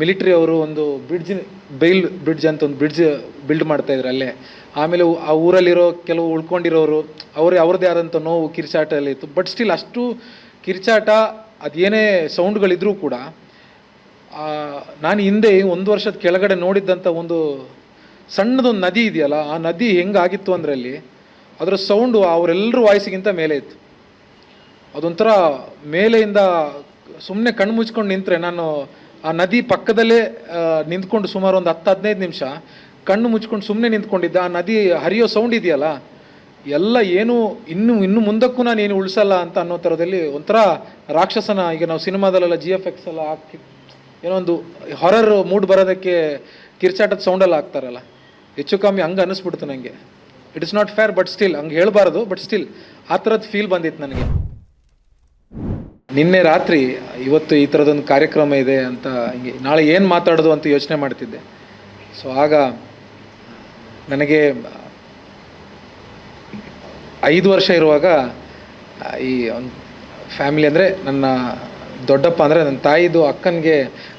Military ಅವರು ಒಂದು bridge ಬೈಲ್ bridge ಅಂತ ಒಂದು ಬ್ರಿಡ್ಜ್ ಬಿಲ್ಡ್ ಮಾಡ್ತಾ ಇದ್ರು ಅಲ್ಲೇ. ಆಮೇಲೆ ಆ ಊರಲ್ಲಿರೋ ಕೆಲವು ಉಳ್ಕೊಂಡಿರೋರು, ಅವರೇ ಅವ್ರದ್ದೇ ಆದಂಥ ನೋವು ಕಿರ್ಚಾಟ ಎಲ್ಲ ಇತ್ತು. ಬಟ್ ಸ್ಟಿಲ್ ಅಷ್ಟು ಕಿರ್ಚಾಟ, ಅದೇನೇ ಸೌಂಡ್ಗಳಿದ್ರೂ ಕೂಡ ನಾನು ಹಿಂದೆ ಒಂದು ವರ್ಷದ ಕೆಳಗಡೆ ನೋಡಿದ್ದಂಥ ಒಂದು ಸಣ್ಣದೊಂದು ನದಿ ಇದೆಯಲ್ಲ, ಆ ನದಿ ಹೆಂಗಾಗಿತ್ತು ಅಲ್ಲಿ ಅದರ ಸೌಂಡು ಅವರೆಲ್ಲರ ವಾಯ್ಸಿಗಿಂತ ಮೇಲೆ ಇತ್ತು. ಅದೊಂಥರ ಮೇಲೆಯಿಂದ ಸುಮ್ಮನೆ ಕಣ್ಣು ಮುಚ್ಕೊಂಡು ನಿಂತರೆ ನಾನು ಆ ನದಿ ಪಕ್ಕದಲ್ಲೇ ನಿಂತ್ಕೊಂಡು ಸುಮಾರು ಒಂದು ಹತ್ತು ಹದಿನೈದು ನಿಮಿಷ ಕಣ್ಣು ಮುಚ್ಕೊಂಡು ಸುಮ್ಮನೆ ನಿಂತ್ಕೊಂಡಿದ್ದೆ, ಆ ನದಿ ಹರಿಯೋ ಸೌಂಡ್ ಇದೆಯಲ್ಲ, ಎಲ್ಲ ಏನು ಇನ್ನು ಇನ್ನು ಮುಂದಕ್ಕೂ ನಾನು ಏನು ಉಳಿಸಲ್ಲ ಅಂತ ಅನ್ನೋ ಥರದಲ್ಲಿ ಒಂಥರ ರಾಕ್ಷಸನ, ಈಗ ನಾವು ಸಿನಿಮಾದಲ್ಲೆಲ್ಲ ಜಿ ಎಫ್ ಎಕ್ಸ್ ಎಲ್ಲ ಹಾಕಿ, ಏನೋ ಒಂದು ಹೊರರ್ ಮೂಡ್ ಬರೋದಕ್ಕೆ ಕಿರ್ಚಾಟದ ಸೌಂಡೆಲ್ಲ ಹಾಕ್ತಾರಲ್ಲ, ಹೆಚ್ಚು ಕಮ್ಮಿ ಹಂಗೆ ಅನ್ನಿಸ್ಬಿಡ್ತು ನನಗೆ it is not fair but still ಹಂಗೆ ಹೇಳಬಾರ್ದು ಬಟ್ ಸ್ಟಿಲ್ ಆ ಥರದ್ದು ಫೀಲ್ ಬಂದಿತ್ತು ನನಗೆ. ನಿನ್ನೆ ರಾತ್ರಿ ಇವತ್ತು ಈ ಥರದೊಂದು ಕಾರ್ಯಕ್ರಮ ಇದೆ ಅಂತ ಹಿಂಗೆ ನಾಳೆ ಏನು ಮಾತಾಡೋದು ಅಂತ ಯೋಚನೆ ಮಾಡ್ತಿದ್ದೆ. ಸೊ ಆಗ ನನಗೆ ಐದು ವರ್ಷ ಇರುವಾಗ, ಈ ಒಂದು ಫ್ಯಾಮಿಲಿ ಅಂದರೆ ನನ್ನ ದೊಡ್ಡಪ್ಪ ಅಂದರೆ ನನ್ನ ತಾಯಿದು ಅಕ್ಕನಿಗೆ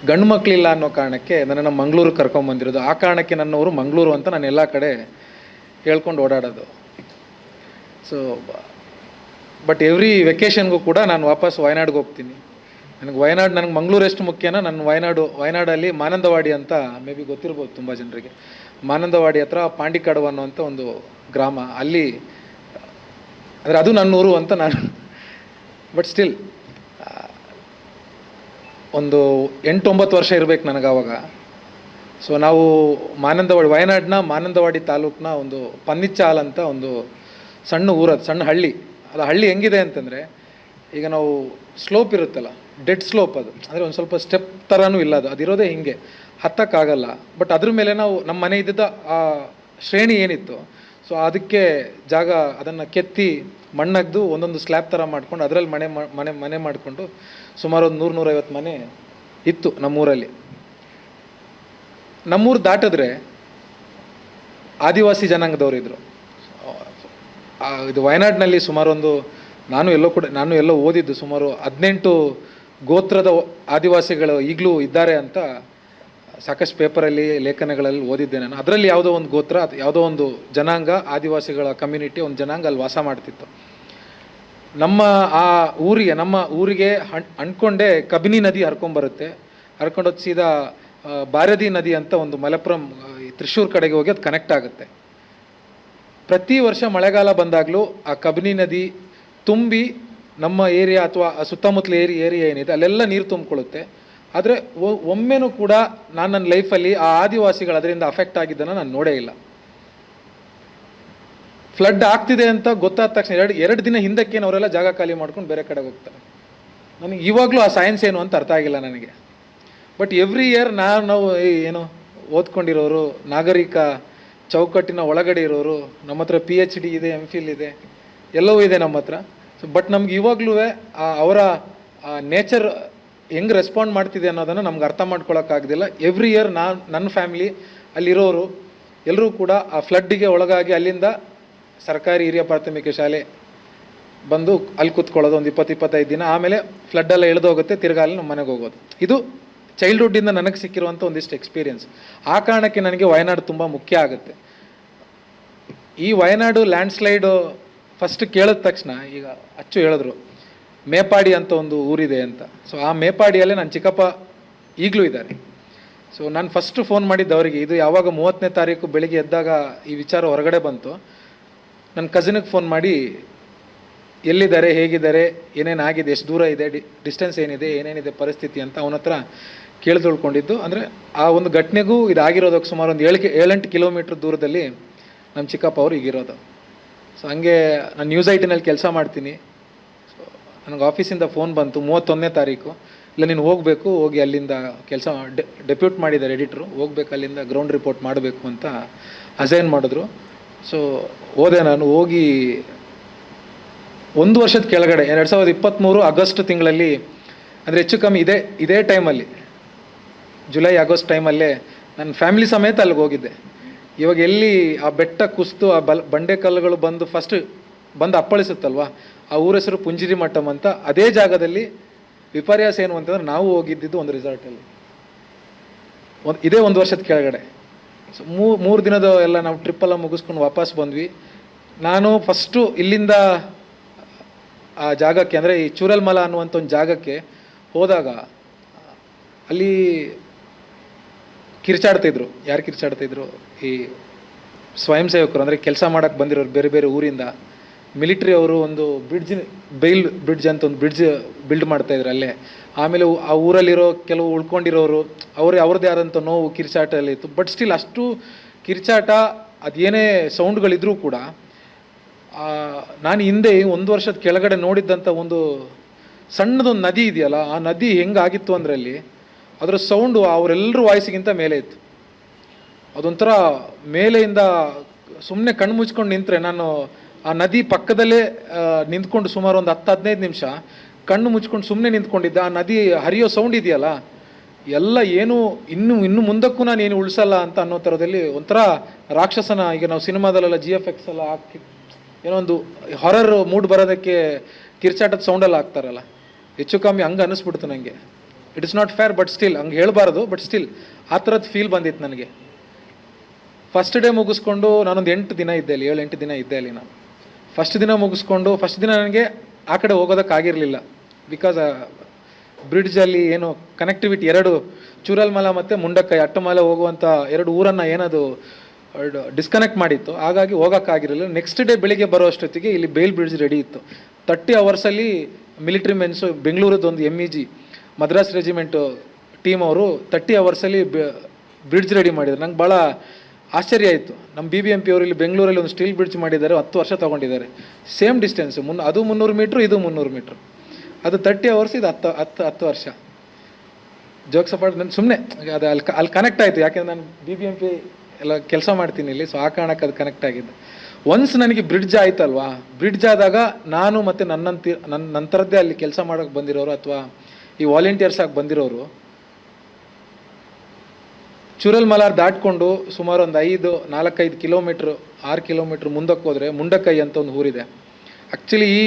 ಗಂಡು ಮಕ್ಕಳಿಲ್ಲ ಅನ್ನೋ ಕಾರಣಕ್ಕೆ ನನ್ನನ್ನು ಮಂಗಳೂರಿಗೆ ಕರ್ಕೊಂಬಂದಿರೋದು ಆ ಕಾರಣಕ್ಕೆ ನನ್ನವರು ಮಂಗಳೂರು ಅಂತ ನಾನು ಎಲ್ಲ ಕಡೆ ಹೇಳ್ಕೊಂಡು ಓಡಾಡೋದು. ಸೊ ಬಟ್ ಎವ್ರಿ ವೆಕೇಷನ್ಗೂ ಕೂಡ ನಾನು ವಾಪಸ್ ವಯನಾಡ್ಗೆ ಹೋಗ್ತೀನಿ. ನನಗೆ ವಯನಾಡು, ನನಗೆ ಮಂಗಳೂರು ಎಷ್ಟು ಮುಖ್ಯನೋ ನನ್ನ ವಯನಾಡು, ವಯನಾಡಲ್ಲಿ ಮಾನಂದವಾಡಿ ಅಂತ ಮೇ ಬಿ ಗೊತ್ತಿರ್ಬೋದು ತುಂಬ ಜನರಿಗೆ. ಮಾನಂದವಾಡಿ ಹತ್ರ ಪಾಂಡಿಕಾಡು ಅನ್ನುವಂಥ ಒಂದು ಗ್ರಾಮ. ಅಲ್ಲಿ, ಅಂದರೆ ಅದು ನನ್ನ ಊರು ಅಂತ ನಾನು. ಬಟ್ ಸ್ಟಿಲ್ ಒಂದು ಎಂಟೊಂಬತ್ತು ವರ್ಷ ಇರಬೇಕು ನನಗೆ ಆವಾಗ. ಸೊ ನಾವು ಮಾನಂದವಾಡಿ, ವಯನಾಡಿನ ಮಾನಂದವಾಡಿ ತಾಲೂಕಿನ ಒಂದು ಪನ್ನಿಚ್ಚಾಲ್ ಅಂತ ಒಂದು ಸಣ್ಣ ಊರದು, ಸಣ್ಣ ಹಳ್ಳಿ. ಅದು ಹಳ್ಳಿ ಹೆಂಗಿದೆ ಅಂತಂದರೆ ಈಗ ನಾವು ಸ್ಲೋಪ್ ಇರುತ್ತಲ್ಲ ಡೆಡ್ ಸ್ಲೋಪ್ ಅದು. ಅಂದರೆ ಒಂದು ಸ್ವಲ್ಪ ಸ್ಟೆಪ್ ಥರನೂ ಇಲ್ಲ ಅದು. ಅದಿರೋದೇ ಹಿಂಗೆ. ಹತ್ತಕ್ಕಾಗಲ್ಲ. ಬಟ್ ಅದ್ರ ಮೇಲೆ ನಾವು ನಮ್ಮ ಮನೆ ಇದ್ದಿದ್ದ ಆ ಶ್ರೇಣಿ ಏನಿತ್ತು ಸೊ ಅದಕ್ಕೆ ಜಾಗ ಅದನ್ನು ಕೆತ್ತಿ ಮಣ್ಣಗ್ದು ಒಂದೊಂದು ಸ್ಲ್ಯಾಬ್ ಥರ ಮಾಡ್ಕೊಂಡು ಅದರಲ್ಲಿ ಮನೆ ಮನೆ ಮನೆ ಮಾಡಿಕೊಂಡು ಸುಮಾರು ಒಂದು ನೂರು ನೂರೈವತ್ತು ಮನೆ ಇತ್ತು ನಮ್ಮೂರಲ್ಲಿ. ನಮ್ಮೂರು ದಾಟಿದ್ರೆ ಆದಿವಾಸಿ ಜನಾಂಗದವರು ಇದ್ರು ಆ, ಇದು ವಯನಾಡಿನಲ್ಲಿ ಸುಮಾರು ಒಂದು ನಾನು ಎಲ್ಲೋ ಕೂಡ, ನಾನು ಎಲ್ಲೋ ಓದಿದ್ದು ಸುಮಾರು ಹದಿನೆಂಟು ಗೋತ್ರದ ಆದಿವಾಸಿಗಳು ಈಗಲೂ ಇದ್ದಾರೆ ಅಂತ ಸಾಕಷ್ಟು ಪೇಪರಲ್ಲಿ, ಲೇಖನಗಳಲ್ಲಿ ಓದಿದ್ದೆ ನಾನು. ಅದರಲ್ಲಿ ಯಾವುದೋ ಒಂದು ಗೋತ್ರ ಯಾವುದೋ ಒಂದು ಜನಾಂಗ, ಆದಿವಾಸಿಗಳ ಕಮ್ಯುನಿಟಿ ಒಂದು ಜನಾಂಗ ಅಲ್ಲಿ ವಾಸ ಮಾಡ್ತಿತ್ತು. ನಮ್ಮ ಆ ಊರಿಗೆ, ನಮ್ಮ ಊರಿಗೆ ಹಣ್ ಅಂದ್ಕೊಂಡೇ ಕಬಿನಿ ನದಿ ಹರ್ಕೊಂಬರುತ್ತೆ. ಹರ್ಕೊಂಡೋಗಿ ಸೀದಾ ಬಾರದಿ ನದಿ ಅಂತ ಒಂದು ಮಲಪುರಂ ತ್ರಿಶೂರ್ ಕಡೆಗೆ ಹೋಗಿ ಅದು ಕನೆಕ್ಟ್ ಆಗುತ್ತೆ. ಪ್ರತಿ ವರ್ಷ ಮಳೆಗಾಲ ಬಂದಾಗಲೂ ಆ ಕಬಿನಿ ನದಿ ತುಂಬಿ ನಮ್ಮ ಏರಿಯಾ ಅಥವಾ ಸುತ್ತಮುತ್ತಲ ಏರಿ, ಏರಿಯಾ ಏನಿದೆ, ಅಲ್ಲೆಲ್ಲ ನೀರು ತುಂಬಿಕೊಳ್ಳುತ್ತೆ. ಆದರೆ ಒಮ್ಮೆನೂ ಕೂಡ ನಾನು ನನ್ನ ಲೈಫಲ್ಲಿ ಆ ಆದಿವಾಸಿಗಳು ಅದರಿಂದ ಅಫೆಕ್ಟ್ ಆಗಿದ್ದನ್ನು ನಾನು ನೋಡೇ ಇಲ್ಲ. ಫ್ಲಡ್ ಆಗ್ತಿದೆ ಅಂತ ಗೊತ್ತಾದ ತಕ್ಷಣ ಎರಡು ಎರಡು ದಿನ ಹಿಂದಕ್ಕೇನು ಅವರೆಲ್ಲ ಜಾಗ ಖಾಲಿ ಮಾಡ್ಕೊಂಡು ಬೇರೆ ಕಡೆಗೆ ಹೋಗ್ತಾರೆ. ನನಗೆ ಇವಾಗಲೂ ಆ ಸೈನ್ಸ್ ಏನು ಅಂತ ಅರ್ಥ ಆಗಿಲ್ಲ ನನಗೆ. ಬಟ್ ಎವ್ರಿ ಇಯರ್ ನಾನು ನಾವು ಏನು ಓದ್ಕೊಂಡಿರೋರು, ನಾಗರಿಕ ಚೌಕಟ್ಟಿನ ಒಳಗಡೆ ಇರೋರು, ನಮ್ಮ ಹತ್ರ ಪಿ ಎಚ್ ಡಿ ಇದೆ ಎಂ ಫಿಲ್ ಇದೆ, ಎಲ್ಲವೂ ಇದೆ ನಮ್ಮ ಹತ್ರ. ಸೊ ಬಟ್ ನಮ್ಗೆ ಇವಾಗಲೂ ಅವರ ನೇಚರ್ ಹೆಂಗೆ ರೆಸ್ಪಾಂಡ್ ಮಾಡ್ತಿದೆ ಅನ್ನೋದನ್ನು ನಮ್ಗೆ ಅರ್ಥ ಮಾಡ್ಕೊಳ್ಳೋಕ್ಕಾಗದಿಲ್ಲ ಎವ್ರಿ ಇಯರ್ ನಾನು ನನ್ನ ಫ್ಯಾಮಿಲಿ ಅಲ್ಲಿರೋರು ಎಲ್ಲರೂ ಕೂಡ ಆ ಫ್ಲಡ್ಡಿಗೆ ಒಳಗಾಗಿ ಅಲ್ಲಿಂದ ಸರ್ಕಾರಿ ಹಿರಿಯ ಪ್ರಾಥಮಿಕ ಶಾಲೆ ಬಂದು ಅಲ್ಲಿ ಕೂತ್ಕೊಳ್ಳೋದು, ಒಂದು ಇಪ್ಪತ್ತು, ಇಪ್ಪತ್ತೈದು ದಿನ, ಆಮೇಲೆ ಫ್ಲಡ್ಡೆಲ್ಲ ಇಳಿದೋಗುತ್ತೆ ತಿರ್ಗಾಲಿ ನಮ್ಮ ಮನೆಗೆ ಹೋಗೋದು. ಇದು ಚೈಲ್ಡ್ಹುಡ್ಡಿಂದ ನನಗೆ ಸಿಕ್ಕಿರುವಂಥ ಒಂದಿಷ್ಟು ಎಕ್ಸ್ಪೀರಿಯನ್ಸ್ ಆ ಕಾರಣಕ್ಕೆ ನನಗೆ ವಯನಾಡು ತುಂಬ ಮುಖ್ಯ ಆಗುತ್ತೆ. ಈ ವಯನಾಡು ಲ್ಯಾಂಡ್ಸ್ಲೈಡು ಫಸ್ಟ್ ಕೇಳಿದ ತಕ್ಷಣ ಈಗ ಅಚ್ಚು ಹೇಳಿದ್ರು, ಮೇಪಾಡಿ ಅಂತ ಒಂದು ಊರಿದೆ ಅಂತ. ಸೊ ಆ ಮೇಪಾಡಿಯಲ್ಲೇ ನನ್ನ ಚಿಕ್ಕಪ್ಪ ಈಗಲೂ ಇದ್ದಾರೆ. ಸೊ ನಾನು ಫಸ್ಟ್ ಫೋನ್ ಮಾಡಿದ್ದು ಅವರಿಗೆ, ಇದು ಯಾವಾಗ ಮೂವತ್ತನೇ ತಾರೀಕು ಬೆಳಿಗ್ಗೆ ಎದ್ದಾಗ ಈ ವಿಚಾರ ಹೊರಗಡೆ ಬಂತು. ನನ್ನ ಕಸಿನಿಗೆ ಫೋನ್ ಮಾಡಿ, ಎಲ್ಲಿದ್ದಾರೆ, ಹೇಗಿದ್ದಾರೆ, ಏನೇನು ಆಗಿದೆ, ಎಷ್ಟು ದೂರ ಇದೆ ಡಿಸ್ಟೆನ್ಸ್ ಏನಿದೆ, ಏನೇನಿದೆ ಪರಿಸ್ಥಿತಿ ಅಂತ ಅವನ ಹತ್ರ ಕೇಳಿ ತಿಳ್ಕೊಂಡಿದ್ದು ಅಂದರೆ ಆ ಒಂದು ಘಟನೆಗೂ ಇದಾಗಿರೋದಕ್ಕೆ ಸುಮಾರು ಒಂದು ಏಳು ಏಳೆಂಟು ಕಿಲೋಮೀಟ್ರ್ ದೂರದಲ್ಲಿ ನಮ್ಮ ಚಿಕ್ಕಪ್ಪ ಅವರು ಈಗಿರೋದು ಸೊ ಹಂಗೆ ನಾನು ನ್ಯೂಸ್ ಐಟಿನಲ್ಲಿ ಕೆಲಸ ಮಾಡ್ತೀನಿ. ಸೊ ನನಗೆ ಆಫೀಸಿಂದ ಫೋನ್ ಬಂತು ಮೂವತ್ತೊಂದನೇ ತಾರೀಕು. ಇಲ್ಲ, ನೀನು ಹೋಗಬೇಕು, ಹೋಗಿ ಅಲ್ಲಿಂದ ಕೆಲಸ ಡೆಪ್ಯೂಟ್ ಮಾಡಿದ್ದಾರೆ ಎಡಿಟ್ರು ಹೋಗ್ಬೇಕು, ಅಲ್ಲಿಂದ ಗ್ರೌಂಡ್ ರಿಪೋರ್ಟ್ ಮಾಡಬೇಕು ಅಂತ ಅಸೈನ್ ಮಾಡಿದ್ರು. ಸೊ ಹೋದೆ ನಾನು, ಹೋಗಿ ಒಂದು ವರ್ಷದ ಕೆಳಗಡೆ, ಎರಡು ಸಾವಿರದ ಇಪ್ಪತ್ತ್ಮೂರು ಆಗಸ್ಟ್ ತಿಂಗಳಲ್ಲಿ, ಅಂದರೆ ಹೆಚ್ಚು ಕಮ್ಮಿ ಇದೇ ಇದೇ ಟೈಮಲ್ಲಿ ಜುಲೈ, ಆಗಸ್ಟ್ ಟೈಮಲ್ಲೇ ನನ್ನ ಫ್ಯಾಮಿಲಿ ಸಮೇತ ಅಲ್ಲಿಗೆ ಹೋಗಿದ್ದೆ. ಇವಾಗ ಎಲ್ಲಿ ಆ ಬೆಟ್ಟ ಕುಸಿದು ಆ ಬಲ್, ಬಂಡೆ ಕಲ್ಲುಗಳು ಬಂದು ಫಸ್ಟ್ ಬಂದು ಅಪ್ಪಳಿಸುತ್ತಲ್ವ, ಆ ಊರ ಹೆಸರು ಪುಂಜಿರಿ ಮಠಮ್ ಅಂತ ಅದೇ ಜಾಗದಲ್ಲಿ ವಿಪರ್ಯಾಸ ಏನು ಅಂತಂದ್ರೆ ನಾವು ಹೋಗಿದ್ದಿದ್ದು ಒಂದು ರಿಸಾರ್ಟಲ್ಲಿ ಒಂದು, ಇದೇ ಒಂದು ವರ್ಷದ ಕೆಳಗಡೆ. ಸೊ ಮೂ, ಮೂರು ದಿನದ ಎಲ್ಲ ನಾವು ಟ್ರಿಪ್ಪೆಲ್ಲ ಮುಗಿಸ್ಕೊಂಡು ವಾಪಸ್ ಬಂದ್ವಿ. ನಾನು ಫಸ್ಟು ಇಲ್ಲಿಂದ ಆ ಜಾಗಕ್ಕೆ, ಅಂದರೆ ಈ ಚೂರಲ್ಮಲ ಅನ್ನುವಂಥ ಒಂದು ಜಾಗಕ್ಕೆ ಹೋದಾಗ, ಅಲ್ಲಿ ಕಿರ್ಚಾಡ್ತಿದ್ರು. ಯಾರು ಕಿರ್ಚಾಡ್ತಿದ್ರು? ಈ ಸ್ವಯಂ ಸೇವಕರು, ಅಂದರೆ ಕೆಲಸ ಮಾಡೋಕ್ಕೆ ಬಂದಿರೋರು ಬೇರೆ ಬೇರೆ ಊರಿಂದ. ಮಿಲಿಟ್ರಿ ಅವರು ಒಂದು ಬ್ರಿಡ್ಜ್, ಬೈಲ್ ಬ್ರಿಡ್ಜ್ ಅಂತ ಒಂದು ಬ್ರಿಡ್ಜ್ ಬಿಲ್ಡ್ ಮಾಡ್ತಾ ಇದ್ರು ಅಲ್ಲೇ. ಆಮೇಲೆ ಆ ಊರಲ್ಲಿರೋ ಕೆಲವು ಉಳ್ಕೊಂಡಿರೋರು, ಅವರೇ ಅವ್ರದ್ದೇ ಆದಂಥ ನೋವು ಕಿರ್ಚಾಟ ಎಲ್ಲ ಇತ್ತು. ಬಟ್ ಸ್ಟಿಲ್ ಅಷ್ಟು ಕಿರ್ಚಾಟ, ಅದೇನೇ ಸೌಂಡ್ಗಳಿದ್ರೂ ಕೂಡ ನಾನು ಹಿಂದೆ ಒಂದು ವರ್ಷದ ಕೆಳಗಡೆ ನೋಡಿದ್ದಂಥ ಒಂದು ಸಣ್ಣದೊಂದು ನದಿ ಇದೆಯಲ್ಲ, ಆ ನದಿ ಹೆಂಗಾಗಿತ್ತು ಅಂದರೆ ಅಲ್ಲಿ ಅದರ ಸೌಂಡು ಅವರೆಲ್ಲರ ವಾಯ್ಸಿಗಿಂತ ಮೇಲೆ ಇತ್ತು. ಅದೊಂಥರ ಮೇಲೆಯಿಂದ ಸುಮ್ಮನೆ ಕಣ್ಣು ಮುಚ್ಕೊಂಡು ನಿಂತರೆ ನಾನು ಆ ನದಿ ಪಕ್ಕದಲ್ಲೇ ನಿಂತ್ಕೊಂಡು ಸುಮಾರು ಒಂದು ಹತ್ತು, ಹದಿನೈದು ನಿಮಿಷ ಕಣ್ಣು ಮುಚ್ಕೊಂಡು ಸುಮ್ಮನೆ ನಿಂತ್ಕೊಂಡಿದ್ದೆ. ಆ ನದಿ ಹರಿಯೋ ಸೌಂಡ್ ಇದೆಯಲ್ಲ, ಎಲ್ಲ ಏನು ಇನ್ನು ಇನ್ನು ಮುಂದಕ್ಕೂ ನಾನು ಏನು ಉಳಿಸಲ್ಲ ಅಂತ ಅನ್ನೋ ಥರದಲ್ಲಿ ಒಂಥರ ರಾಕ್ಷಸನ, ಈಗ ನಾವು ಸಿನಿಮಾದಲ್ಲೆಲ್ಲ ಜಿ ಎಫ್ ಎಕ್ಸ್ ಎಲ್ಲ ಹಾಕಿ, ಏನೋ ಒಂದು ಹೊರರ್ ಮೂಡ್ ಬರೋದಕ್ಕೆ ಕಿರ್ಚಾಟದ ಸೌಂಡೆಲ್ಲ ಹಾಕ್ತಾರಲ್ಲ. ಹೆಚ್ಚು ಕಮ್ಮಿ ಹಂಗೆ ಅನ್ನಿಸ್ಬಿಡ್ತು ನನಗೆ it is not fair but still ಹಂಗೆ ಹೇಳಬಾರ್ದು ಬಟ್ ಸ್ಟಿಲ್ ಆ ಥರದ್ದು ಫೀಲ್ ಬಂದಿತ್ತು ನನಗೆ. ಫಸ್ಟ್ ಡೇ ಮುಗಿಸ್ಕೊಂಡು ನಾನೊಂದು ಎಂಟು ದಿನ ಇದ್ದೆ ಅಲ್ಲಿ, ಏಳು ಎಂಟು ದಿನ ಇದ್ದೆ ಅಲ್ಲಿ ನಾನು. ಫಸ್ಟ್ ದಿನ ಮುಗಿಸ್ಕೊಂಡು ಫಸ್ಟ್ ದಿನ ನನಗೆ ಆ ಕಡೆ ಹೋಗೋದಕ್ಕಾಗಿರಲಿಲ್ಲ ಬಿಕಾಸ್ ಬ್ರಿಡ್ಜಲ್ಲಿ ಏನು ಕನೆಕ್ಟಿವಿಟಿ ಎರಡು, ಚೂರಲ್ಮಲ ಮತ್ತು ಮುಂಡಕ್ಕೈ, ಅಟ್ಟಮಲ ಹೋಗುವಂಥ ಎರಡು ಊರನ್ನು ಏನದು ಡಿಸ್ಕನೆಕ್ಟ್ ಮಾಡಿತ್ತು. ಹಾಗಾಗಿ ಹೋಗೋಕ್ಕಾಗಿರಲಿಲ್ಲ ನೆಕ್ಸ್ಟ್ ಡೇ ಬೆಳಿಗ್ಗೆ ಬರೋ ಅಷ್ಟೊತ್ತಿಗೆ ಇಲ್ಲಿ ಬೇಲ್ ಬ್ರಿಡ್ಜ್ ರೆಡಿ ಇತ್ತು. ತರ್ಟಿ ಅವರ್ಸಲ್ಲಿ ಮಿಲಿಟ್ರಿ ಮೆನ್ಸು ಬೆಂಗಳೂರದ್ದು ಒಂದು M E G Madras regiment team ಅವರು ತರ್ಟಿ ಅವರ್ಸಲ್ಲಿ ಬ್ರಿಡ್ಜ್ ರೆಡಿ ಮಾಡಿದ್ರು. ನಂಗೆ ಭಾಳ ಆಶ್ಚರ್ಯ ಆಯಿತು. ನಮ್ಮ ಬಿ ಬಿ ಎಂ ಪಿ ಅವರು ಇಲ್ಲಿ ಬೆಂಗಳೂರಲ್ಲಿ ಒಂದು ಸ್ಟೀಲ್ ಬ್ರಿಡ್ಜ್ ಮಾಡಿದ್ದಾರೆ, ಹತ್ತು ವರ್ಷ ತೊಗೊಂಡಿದ್ದಾರೆ. ಸೇಮ್ ಡಿಸ್ಟೆನ್ಸ್ ಮುನ್ನ, ಅದು ಮುನ್ನೂರು ಮೀಟ್ರು ಇದು ಮುನ್ನೂರು ಮೀಟ್ರು ಅದು ತರ್ಟಿ ಅವರ್ಸ್ ಇದು ಹತ್ತು ಹತ್ತು ಹತ್ತು ವರ್ಷ. ಜೋಕ್ಸ್ ಅಪಾರ್ಟ್ ನಾನು ಸುಮ್ಮನೆ ಅದು ಅಲ್ಲಿ ಅಲ್ಲಿ ಕನೆಕ್ಟ್ ಆಯಿತು. ಯಾಕೆಂದ್ರೆ ನಾನು ಬಿ ಬಿ ಎಂ ಪಿ ಎಲ್ಲ ಕೆಲಸ ಮಾಡ್ತೀನಿ ಇಲ್ಲಿ ಸೊ ಆ ಕಾರಣಕ್ಕೆ ಅದು ಕನೆಕ್ಟ್ ಆಗಿದೆ ಒನ್ಸ್ ನನಗೆ ಬ್ರಿಡ್ಜ್ ಆಯ್ತಲ್ವಾ? ಬ್ರಿಡ್ಜ್ ಆದಾಗ ನಾನು ಮತ್ತು ನನ್ನಂತಿ ನನ್ನ ನಂತರದ್ದೇ ಅಲ್ಲಿ ಕೆಲಸ ಮಾಡೋಕ್ಕೆ ಬಂದಿರೋರು ಅಥವಾ ಈ ವಾಲಂಟಿಯರ್ಸ್ ಆಗಿ ಬಂದಿರೋರು ಚೂರಲ್ ಮಲಾರ್ ದಾಟ್ಕೊಂಡು ಸುಮಾರು ಒಂದು ಐದು, ನಾಲ್ಕೈದು ಕಿಲೋಮೀಟ್ರ್, ಆರು ಕಿಲೋಮೀಟ್ರ್ ಮುಂದಕ್ಕೆ ಹೋದರೆ ಮುಂಡಕೈ ಅಂತ ಒಂದು ಊರಿದೆ. ಆ್ಯಕ್ಚುಲಿ ಈ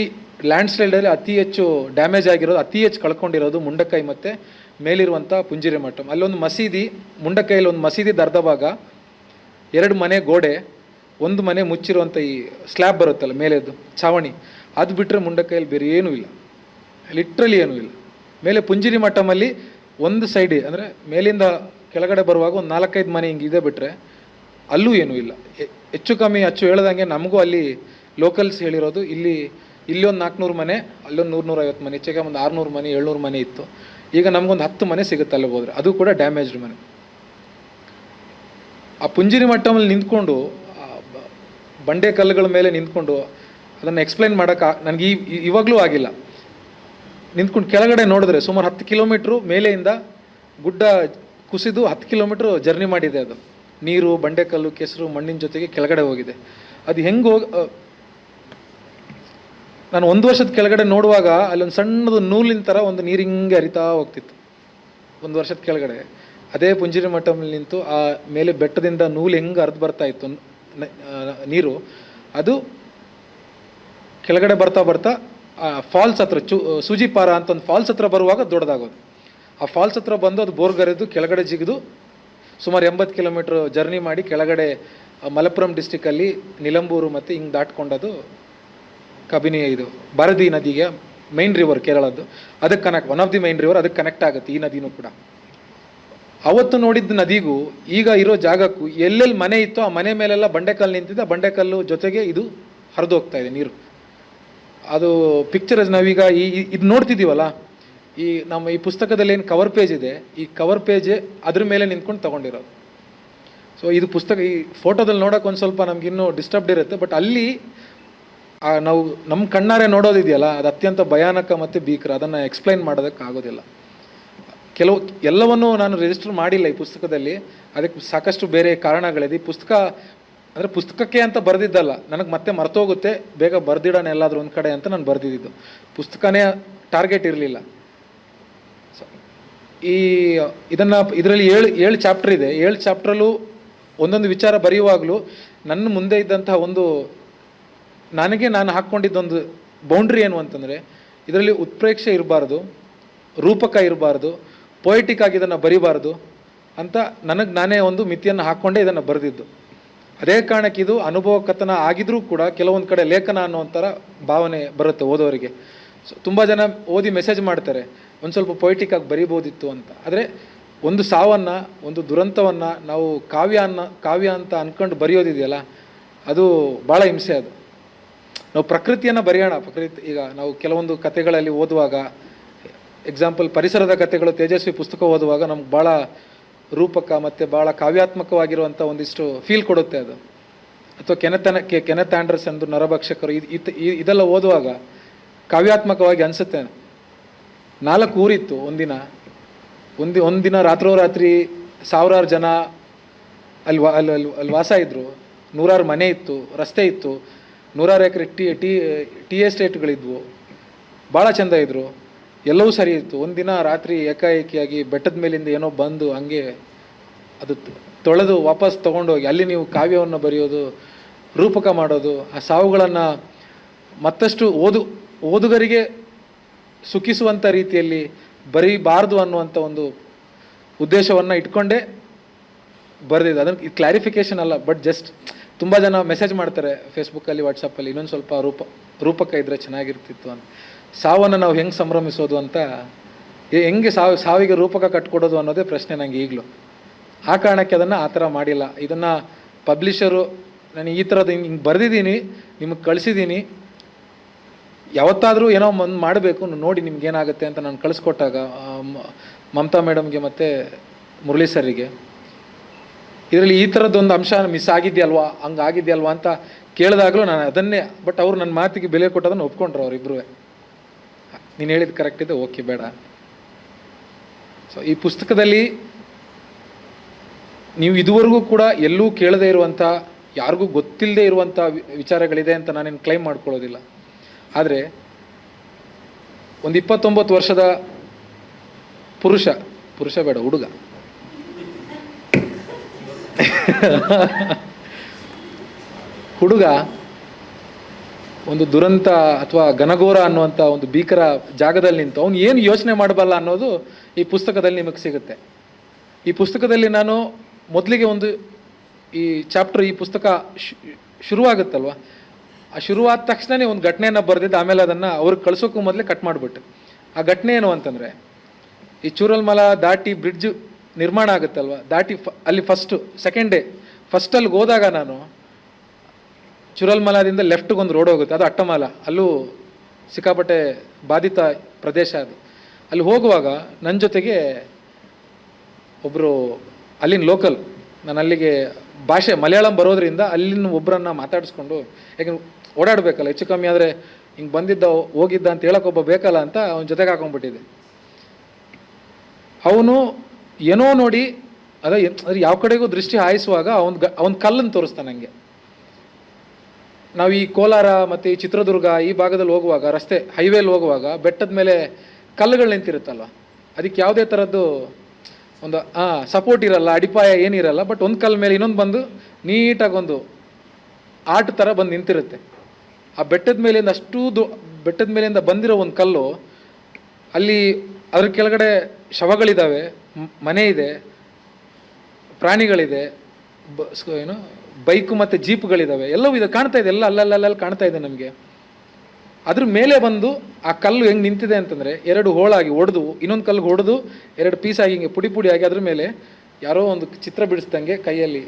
ಲ್ಯಾಂಡ್ ಸ್ಲೈಡಲ್ಲಿ ಅತಿ ಹೆಚ್ಚು ಡ್ಯಾಮೇಜ್ ಆಗಿರೋದು, ಅತಿ ಹೆಚ್ಚು ಕಳ್ಕೊಂಡಿರೋದು ಮುಂಡಕೈ ಮತ್ತು ಮೇಲಿರುವಂಥ ಪುಂಜಿರಿ ಮಠ. ಅಲ್ಲೊಂದು ಮಸೀದಿ, ಮುಂಡಕೈಯಲ್ಲಿ ಒಂದು ಮಸೀದಿ ಅರ್ಧ ಭಾಗ ಎರಡು ಮನೆ ಗೋಡೆ, ಒಂದು ಮನೆ ಮುಚ್ಚಿರುವಂಥ ಈ ಸ್ಲ್ಯಾಬ್ ಬರುತ್ತಲ್ಲ ಮೇಲೆದ್ದು, ಛಾವಣಿ. ಅದು ಬಿಟ್ಟರೆ ಮುಂಡಕೈಯಲ್ಲಿ ಬೇರೆ ಏನೂ ಇಲ್ಲ. ಲಿಟ್ರಲಿ ಏನೂ ಇಲ್ಲ. ಮೇಲೆ ಪುಂಜಿರಿ ಮಠಮಲ್ಲಿ ಒಂದು ಸೈಡ್ ಅಂದರೆ ಮೇಲಿಂದ ಕೆಳಗಡೆ ಬರುವಾಗ ಒಂದು ನಾಲ್ಕೈದು ಮನೆ ಹಿಂಗೆ ಇದೆ ಬಿಟ್ಟರೆ ಅಲ್ಲೂ ಏನೂ ಇಲ್ಲ. ಹೆಚ್ಚು ಕಮ್ಮಿ ಅಚ್ಚು ಹೇಳ್ದಂಗೆ ನಮಗೂ ಅಲ್ಲಿ ಲೋಕಲ್ಸ್ ಹೇಳಿರೋದು ಇಲ್ಲಿ ಇಲ್ಲಿ ಒಂದು ನಾಲ್ಕುನೂರು ಮನೆ ಅಲ್ಲೊಂದು ನೂರು ನೂರೈವತ್ತು ಮನೆ, ಹೆಚ್ಚಿಗೆ ಒಂದು ಆರುನೂರು ಮನೆ, ಏಳ್ನೂರು ಮನೆ ಇತ್ತು. ಈಗ ನಮಗೊಂದು ಹತ್ತು ಮನೆ ಸಿಗುತ್ತೆ ಅಲ್ಲಿ ಹೋದರೆ. ಅದು ಕೂಡ ಡ್ಯಾಮೇಜ್ಡ್ ಮನೆ. ಆ ಪುಂಜಿರಿ ಮಟ್ಟಮಲ್ಲಿ ನಿಂತ್ಕೊಂಡು ಬಂಡೆ ಕಲ್ಲುಗಳ ಮೇಲೆ ನಿಂತ್ಕೊಂಡು ಅದನ್ನು ಎಕ್ಸ್ಪ್ಲೈನ್ ಮಾಡೋಕ್ಕೆ, ನನಗೆ ಈ- ಇವಾಗಲೂ ಆಗಿಲ್ಲ. ನಿಂತ್ಕೊಂಡು ಕೆಳಗಡೆ ನೋಡಿದ್ರೆ ಸುಮಾರು ಹತ್ತು ಕಿಲೋಮೀಟ್ರು ಮೇಲೆಯಿಂದ ಗುಡ್ಡ ಕುಸಿದು ಹತ್ತು ಕಿಲೋಮೀಟ್ರ್ ಜರ್ನಿ ಮಾಡಿದೆ ಅದು. ನೀರು, ಬಂಡೆಕಲ್ಲು, ಕೆಸರು, ಮಣ್ಣಿನ ಜೊತೆಗೆ ಕೆಳಗಡೆ ಹೋಗಿದೆ. ಅದು ಹೆಂಗೆ ಹೋಗಿ ನಾನು ಒಂದು ವರ್ಷದ ಕೆಳಗಡೆ ನೋಡುವಾಗ ಅಲ್ಲೊಂದು ಸಣ್ಣದು ನೂಲಿನ ಥರ ಒಂದು ನೀರು ಹಿಂಗೆ ಹರಿತಾ ಹೋಗ್ತಿತ್ತು. ಒಂದು ವರ್ಷದ ಕೆಳಗಡೆ. ಅದೇ ಪುಂಜಿರಿ ಮಠ ನಿಂತು ಆ ಮೇಲೆ ಬೆಟ್ಟದಿಂದ ನೂಲು ಹೆಂಗೆ ಹರಿದು ಬರ್ತಾ ಇತ್ತು ನೀರು, ಅದು ಕೆಳಗಡೆ ಬರ್ತಾ ಬರ್ತಾ ಫಾಲ್ಸ್ ಹತ್ರ ಚು ಸೂಜಿಪಾರ ಅಂತ ಒಂದು ಫಾಲ್ಸ್ ಹತ್ರ ಬರುವಾಗ ದೊಡ್ಡದಾಗೋದು. ಆ ಫಾಲ್ಸ್ ಹತ್ರ ಬಂದು ಅದು ಬೋರ್ಗರೆದು ಕೆಳಗಡೆ ಜಿಗಿದು ಸುಮಾರು ಎಂಬತ್ತು ಕಿಲೋಮೀಟ್ರ್ ಜರ್ನಿ ಮಾಡಿ ಕೆಳಗಡೆ ಮಲಪುರಂ ಡಿಸ್ಟಿಕಲ್ಲಿ ನಿಲಂಬೂರು ಮತ್ತು ಹಿಂಗೆ ದಾಟ್ಕೊಂಡದು ಕಬಿನಿ ಇದು ಭಾರತಿ ನದಿಗೆ ಮೈನ್ ರಿವರ್ ಕೇರಳದ್ದು. ಅದಕ್ಕೆ connect one of the main river ಅದಕ್ಕೆ ಕನೆಕ್ಟ್ ಆಗುತ್ತೆ ಈ ನದಿನೂ ಕೂಡ. ಅವತ್ತು ನೋಡಿದ್ದ ನದಿಗೂ ಈಗ ಇರೋ ಜಾಗಕ್ಕೂ ಎಲ್ಲೆಲ್ಲಿ ಮನೆ ಇತ್ತೋ ಆ ಮನೆ ಮೇಲೆಲ್ಲ ಬಂಡೆಕಲ್ಲು ನಿಂತಿದೆ. ಆ ಬಂಡೆಕಲ್ಲು ಜೊತೆಗೆ ಇದು ಹರಿದು ಹೋಗ್ತಾ ಇದೆ ನೀರು. ಅದು ಪಿಕ್ಚರಸ್ ನಾವೀಗ ಈ ಇದು ನೋಡ್ತಿದ್ದೀವಲ್ಲ ಈ ನಮ್ಮ ಈ ಪುಸ್ತಕದಲ್ಲಿ ಏನು ಕವರ್ ಪೇಜ್ ಇದೆ, ಈ ಕವರ್ ಪೇಜ್ ಅದ್ರ ಮೇಲೆ ನಿಂತ್ಕೊಂಡು ತಗೊಂಡಿರೋದು. ಸೊ ಇದು ಪುಸ್ತಕ ಈ ಫೋಟೋದಲ್ಲಿ ನೋಡೋಕೆ ಒಂದು ಸ್ವಲ್ಪ ನಮಗಿನ್ನೂ ಡಿಸ್ಟರ್ಬ್ಡ್ ಇರುತ್ತೆ ಬಟ್ ಅಲ್ಲಿ ನಾವು ನಮ್ಮ ಕಣ್ಣಾರೆ ನೋಡೋದಿದೆಯಲ್ಲ, ಅದು ಅತ್ಯಂತ ಭಯಾನಕ ಮತ್ತು ಭೀಕರ, ಅದನ್ನು ಎಕ್ಸ್ಪ್ಲೈನ್ ಮಾಡೋದಕ್ಕೆ ಆಗೋದಿಲ್ಲ. ಕೆಲವು, ಎಲ್ಲವನ್ನೂ ನಾನು ರಿಜಿಸ್ಟರ್ ಮಾಡಿಲ್ಲ ಈ ಪುಸ್ತಕದಲ್ಲಿ, ಅದಕ್ಕೆ ಸಾಕಷ್ಟು ಬೇರೆ ಕಾರಣಗಳಿದೆ. ಈ ಪುಸ್ತಕ ಅಂದರೆ ಪುಸ್ತಕಕ್ಕೆ ಅಂತ ಬರೆದಿದ್ದಲ್ಲ, ನನಗೆ ಮತ್ತೆ ಮರ್ತೋಗುತ್ತೆ, ಬೇಗ ಬರೆದಿಡೋಣ ಎಲ್ಲಾದರೂ ಒಂದು ಕಡೆ ಅಂತ ನಾನು ಬರೆದಿದ್ದು ಪುಸ್ತಕನೇ ಟಾರ್ಗೆಟ್ ಇರಲಿಲ್ಲ. ಈ ಇದನ್ನು ಇದರಲ್ಲಿ ಏಳು ಏಳು ಚಾಪ್ಟರ್ ಇದೆ. ಏಳು ಚಾಪ್ಟ್ರಲ್ಲೂ ಒಂದೊಂದು ವಿಚಾರ ಬರೆಯುವಾಗಲೂ ನನ್ನ ಮುಂದೆ ಇದ್ದಂತಹ ಒಂದು ನನಗೆ ನಾನು ಹಾಕ್ಕೊಂಡಿದ್ದೊಂದು ಬೌಂಡ್ರಿ ಏನು ಅಂತಂದರೆ, ಇದರಲ್ಲಿ ಉತ್ಪ್ರೇಕ್ಷೆ ಇರಬಾರ್ದು, ರೂಪಕ ಇರಬಾರ್ದು ಪೊಯೆಟಿಕ್ ಆಗಿ ಇದನ್ನು ಬರಿಬಾರ್ದು ಅಂತ ನನಗೆ ನಾನೇ ಒಂದು ಮಿತಿಯನ್ನು ಹಾಕ್ಕೊಂಡೇ ಇದನ್ನು ಬರೆದಿದ್ದು. ಅದೇ ಕಾರಣಕ್ಕೆ ಇದು ಅನುಭವ ಕಥನ ಆಗಿದ್ರೂ ಕೂಡ ಕೆಲವೊಂದು ಕಡೆ ಲೇಖನ ಅನ್ನೋ ಒಂಥರ ಭಾವನೆ ಬರುತ್ತೆ ಓದೋರಿಗೆ. ಸೊ ತುಂಬ ಜನ ಓದಿ ಮೆಸೇಜ್ ಮಾಡ್ತಾರೆ, ಒಂದು ಸ್ವಲ್ಪ ಪೊಯಿಟಿಕ್ ಆಗಿ ಬರಿಬೋದಿತ್ತು ಅಂತ. ಆದರೆ ಒಂದು ಸಾವನ್ನು, ಒಂದು ದುರಂತವನ್ನು ನಾವು ಕಾವ್ಯ ಅನ್ನ, ಕಾವ್ಯ ಅಂತ ಅಂದ್ಕೊಂಡು ಬರೆಯೋದಿದೆಯಲ್ಲ, ಅದು ಭಾಳ ಹಿಂಸೆ ಅದು. ನಾವು ಪ್ರಕೃತಿಯನ್ನು ಬರೆಯೋಣ. ಪ್ರಕೃತಿ, ಈಗ ನಾವು ಕೆಲವೊಂದು ಕಥೆಗಳಲ್ಲಿ ಓದುವಾಗ ಎಕ್ಸಾಂಪಲ್ ಪರಿಸರದ ಕಥೆಗಳು, ತೇಜಸ್ವಿ ಪುಸ್ತಕ ಓದುವಾಗ ನಮ್ಗೆ ಭಾಳ ರೂಪಕ ಮತ್ತು ಭಾಳ ಕಾವ್ಯಾತ್ಮಕವಾಗಿರುವಂಥ ಒಂದಿಷ್ಟು ಫೀಲ್ ಕೊಡುತ್ತೆ ಅದು. ಅಥವಾ ಕೆನತನ, ಕೆ, ಕೆನೆತ್ ಎಂದು ನರಭಕ್ಷಕರು ಇದು ಇದೆಲ್ಲ ಓದುವಾಗ ಕಾವ್ಯಾತ್ಮಕವಾಗಿ ಅನಿಸುತ್ತೆ. ನಾಲ್ಕು ಊರಿತ್ತು ಒಂದಿನ. ಒಂದು, ಒಂದಿನ ರಾತ್ರೋರಾತ್ರಿ ಸಾವಿರಾರು ಜನ ಅಲ್ಲಿ ಅಲ್ಲಿ ಅಲ್ಲಿ ಅಲ್ಲಿ ವಾಸ ಇದ್ದರು ನೂರಾರು ಮನೆ ಇತ್ತು, ರಸ್ತೆ ಇತ್ತು. ನೂರಾರು ಎಕರೆ ಟಿ ಟಿ ಟಿ ಎಸ್ಟೇಟ್ಗಳಿದ್ವು. ಭಾಳ ಚೆಂದ ಇದ್ದರು ಎಲ್ಲವೂ ಸರಿ ಇತ್ತು. ಒಂದಿನ ರಾತ್ರಿ ಏಕಾಏಕಿಯಾಗಿ ಬೆಟ್ಟದ ಮೇಲಿಂದ ಏನೋ ಬಂದು ಹಂಗೆ ಅದು ತೊಳೆದು ವಾಪಸ್ ತೊಗೊಂಡೋಗಿ, ಅಲ್ಲಿ ನೀವು ಕಾವ್ಯವನ್ನು ಬರೆಯೋದು, ರೂಪಕ ಮಾಡೋದು, ಆ ಸಾವುಗಳನ್ನು ಮತ್ತಷ್ಟು ಓದು, ಓದುಗರಿಗೆ ಸುಖಿಸುವಂಥ ರೀತಿಯಲ್ಲಿ ಬರೀಬಾರ್ದು ಅನ್ನುವಂಥ ಒಂದು ಉದ್ದೇಶವನ್ನು ಇಟ್ಕೊಂಡೇ ಬರೆದಿದ್ದು. ಅದನ್ನು ಕ್ಲಾರಿಫಿಕೇಶನ್ ಅಲ್ಲ ಬಟ್ ಜಸ್ಟ್ ತುಂಬ ಜನ ಮೆಸೇಜ್ ಮಾಡ್ತಾರೆ ಫೇಸ್ಬುಕ್ಕಲ್ಲಿ ವಾಟ್ಸಪ್ಪಲ್ಲಿ ಇನ್ನೊಂದು ಸ್ವಲ್ಪ ರೂಪ, ರೂಪಕ ಇದ್ದರೆ ಚೆನ್ನಾಗಿರ್ತಿತ್ತು ಅಂತ. ಸಾವನ್ನು ನಾವು ಹೆಂಗೆ ಸಂಭ್ರಮಿಸೋದು ಅಂತ ಹೆಂಗೆ ಸಾವು, ಸಾವಿಗೆ ರೂಪಕ ಕಟ್ಕೊಡೋದು ಅನ್ನೋದೇ ಪ್ರಶ್ನೆ ನನಗೆ ಈಗಲೂ. ಆ ಕಾರಣಕ್ಕೆ ಅದನ್ನು ಆ ಥರ ಮಾಡಿಲ್ಲ. ಇದನ್ನು ಪಬ್ಲಿಷರು, ನಾನು ಈ ಥರದ್ದು ಹಿಂಗೆ ಬರೆದಿದ್ದೀನಿ, ನಿಮಗೆ ಕಳಿಸಿದ್ದೀನಿ, ಯಾವತ್ತಾದರೂ ಏನೋ ಒಂದು ಮಾಡಬೇಕು ನೋಡಿ ನಿಮ್ಗೆ ಏನಾಗುತ್ತೆ ಅಂತ ನಾನು ಕಳಿಸ್ಕೊಟ್ಟಾಗ ಮಮತಾ ಮೇಡಮ್ಗೆ ಮತ್ತು ಮುರಳಿ ಸರಿಗೆ ಇದರಲ್ಲಿ ಈ ಥರದ್ದೊಂದು ಅಂಶ ಮಿಸ್ ಆಗಿದೆಯಲ್ವಾ, ಹಂಗೆ ಆಗಿದೆಯಲ್ವಾ ಅಂತ ಕೇಳಿದಾಗಲೂ ನಾನು ಅದನ್ನೇ, ಬಟ್ ಅವ್ರು ನನ್ನ ಮಾತಿಗೆ ಬೆಲೆ ಕೊಟ್ಟದನ್ನು ಒಪ್ಕೊಂಡ್ರು ಅವರಿಬ್ಬರು ನೀನು ಹೇಳಿದ್ದು ಕರೆಕ್ಟ್ ಇದೆ ಓಕೆ ಬೇಡ. ಸೊ ಈ ಪುಸ್ತಕದಲ್ಲಿ ನೀವು ಇದುವರೆಗೂ ಕೂಡ ಎಲ್ಲೂ ಕೇಳದೇ ಇರುವಂಥ ಯಾರಿಗೂ ಗೊತ್ತಿಲ್ಲದೆ ಇರುವಂಥ ವಿಚಾರಗಳಿದೆ ಅಂತ ನಾನೇನು ಕ್ಲೈಮ್ ಮಾಡ್ಕೊಳ್ಳೋದಿಲ್ಲ. ಆದರೆ, ಒಂದು ಇಪ್ಪತ್ತೊಂಬತ್ತು ವರ್ಷದ ಪುರುಷ ಪುರುಷ ಬೇಡ, ಹುಡುಗ. ಹುಡುಗ ಒಂದು ದುರಂತ ಅಥವಾ ಘನಘೋರ ಅನ್ನುವಂಥ ಒಂದು ಭೀಕರ ಜಾಗದಲ್ಲಿ ನಿಂತು, ಅವನು ಏನು ಯೋಚನೆ ಮಾಡಬಲ್ಲ ಅನ್ನೋದು ಈ ಪುಸ್ತಕದಲ್ಲಿ ನಿಮಗೆ ಸಿಗುತ್ತೆ. ಈ ಪುಸ್ತಕದಲ್ಲಿ ನಾನು ಮೊದಲಿಗೆ ಒಂದು ಈ ಚಾಪ್ಟರ್, ಈ ಪುಸ್ತಕ ಶುರುವಾಗುತ್ತಲ್ವ? ಆ ಶುರುವಾದ ತಕ್ಷಣವೇ ಒಂದು ಘಟನೆಯನ್ನು ಬರೆದಿದ್ದು, ಆಮೇಲೆ ಅದನ್ನು ಅವ್ರಿಗೆ ಕಳ್ಸೋಕ್ಕೂ ಮೊದಲೇ ಕಟ್ ಮಾಡಿಬಿಟ್ಟೆ. ಆ ಘಟನೆ ಏನು ಅಂತಂದರೆ, ಈ ಚೂರಲ್ಮಲ ದಾಟಿ ಬ್ರಿಡ್ಜ್ ನಿರ್ಮಾಣ ಆಗುತ್ತಲ್ವ? ದಾಟಿ ಅಲ್ಲಿ ಫಸ್ಟು ಸೆಕೆಂಡ್ ಡೇ ಫಸ್ಟಲ್ಲಿ ಹೋದಾಗ ನಾನು ಚುರಲ್ಮಲದಿಂದ ಲೆಫ್ಟ್ಗೆ ಒಂದು ರೋಡ್ ಹೋಗುತ್ತೆ, ಅದು ಅಟ್ಟಮಾಲ. ಅಲ್ಲೂ ಸಿಕ್ಕಾಪಟ್ಟೆ ಬಾಧಿತ ಪ್ರದೇಶ ಅದು. ಅಲ್ಲಿ ಹೋಗುವಾಗ ನನ್ನ ಜೊತೆಗೆ ಒಬ್ಬರು ಅಲ್ಲಿನ ಲೋಕಲ್ ನಾನು ಅಲ್ಲಿಗೆ ಭಾಷೆ ಮಲಯಾಳಂ ಬರೋದ್ರಿಂದ ಅಲ್ಲಿನ ಒಬ್ಬರನ್ನ ಮಾತಾಡಿಸ್ಕೊಂಡು ಯಾಕಂದ್ರೆ ಓಡಾಡಬೇಕಲ್ಲ, ಹೆಚ್ಚು ಕಮ್ಮಿ ಆದರೆ ಹಿಂಗೆ ಬಂದಿದ್ದ, ಹೋಗಿದ್ದ ಅಂತ ಹೇಳೋಕ್ಕೊಬ್ಬ ಬೇಕಲ್ಲ ಅಂತ ಅವನ ಜೊತೆಗೆ ಹಾಕೊಂಡ್ಬಿಟ್ಟಿದೆ ಅವನು ಏನೋ ನೋಡಿ, ಅದೇ ಯಾವ ಕಡೆಗೂ ದೃಷ್ಟಿ ಹಾಯಿಸುವಾಗ ಅವನ್ ಗ ಅವನ ಕಲ್ಲನ್ನು ತೋರಿಸ್ತಾನೆ ನನಗೆ ನಾವು ಈ ಕೋಲಾರ ಮತ್ತು ಈ ಚಿತ್ರದುರ್ಗ ಈ ಭಾಗದಲ್ಲಿ ಹೋಗುವಾಗ, ರಸ್ತೆ ಹೈವೇಲಿ ಹೋಗುವಾಗ ಬೆಟ್ಟದ ಮೇಲೆ ಕಲ್ಲುಗಳು ನಿಂತಿರುತ್ತಲ್ಲ ಅದಕ್ಕೆ ಯಾವುದೇ ಥರದ್ದು ಒಂದು ಹಾಂ ಸಪೋರ್ಟ್ ಇರಲ್ಲ, ಅಡಿಪಾಯ ಏನಿರಲ್ಲ ಬಟ್ ಒಂದು ಕಲ್ಲು ಮೇಲೆ ಇನ್ನೊಂದು ಬಂದು ನೀಟಾಗಿ ಒಂದು ಆರ್ಟ್ ಥರ ಬಂದು ನಿಂತಿರುತ್ತೆ. ಆ ಬೆಟ್ಟದ ಮೇಲಿಂದ ಅಷ್ಟು ದೊ, ಬೆಟ್ಟದ ಮೇಲಿಂದ ಬಂದಿರೋ ಒಂದು ಕಲ್ಲು, ಅಲ್ಲಿ ಅದ್ರ ಕೆಳಗಡೆ ಶವಗಳಿದ್ದಾವೆ ಮನೆ ಇದೆ, ಪ್ರಾಣಿಗಳಿದೆ, ಬ ಏನು ಬೈಕು ಮತ್ತು ಜೀಪ್ಗಳಿದ್ದಾವೆ ಎಲ್ಲವೂ ಇದು, ಕಾಣ್ತಾ ಇದೆ, ಎಲ್ಲ ಅಲ್ಲಲ್ಲಲ್ಲಿ ಕಾಣ್ತಾ ಇದೆ ನಮಗೆ. ಅದ್ರ ಮೇಲೆ ಬಂದು ಆ ಕಲ್ಲು ಹೆಂಗೆ ನಿಂತಿದೆ ಅಂತಂದರೆ ಎರಡು ಹೋಳಾಗಿ ಒಡೆದು, ಇನ್ನೊಂದು ಕಲ್ಲು ಹೊಡೆದು ಎರಡು ಪೀಸ್ ಆಗಿ ಹಿಂಗೆ ಪುಡಿ ಪುಡಿ ಆಗಿ ಅದ್ರ ಮೇಲೆ ಯಾರೋ ಒಂದು ಚಿತ್ರ ಬಿಡಿಸ್ದಂಗೆ ಕೈಯಲ್ಲಿ